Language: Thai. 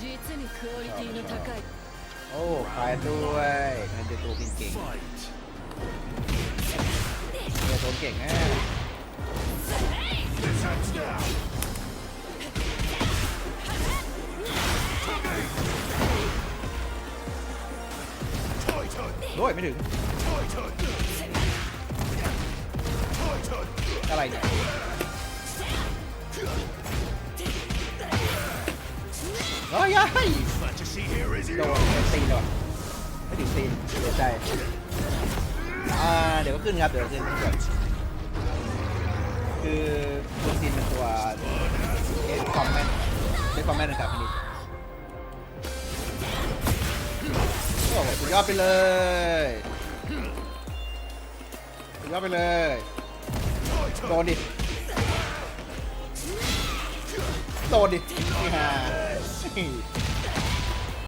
実にクオリティの高い โอ้ขายด้วยเงินเดือนตัวเก่ง Fight. ๆเดือนตัวเก่งนะ This ends now. Titan. ด้วยไม่ถึง Titan. Titan. อะไรเนี่ย โอ้ยยัยโดนตีนเลยว่ะไม่ถึงตีนเสียใจอ่าเดี๋ยวก็ขึ้นครับเดี๋ยวก็ขึ้นก่อนคือตัวซีนเป็นตัวเอสคอมแมนเอสคอมแมนนะครับอันนี้โอ้โหสุดยอดไปเลยสุดยอดไปเลยโดนดิโดนดินี่ฮะ Hey.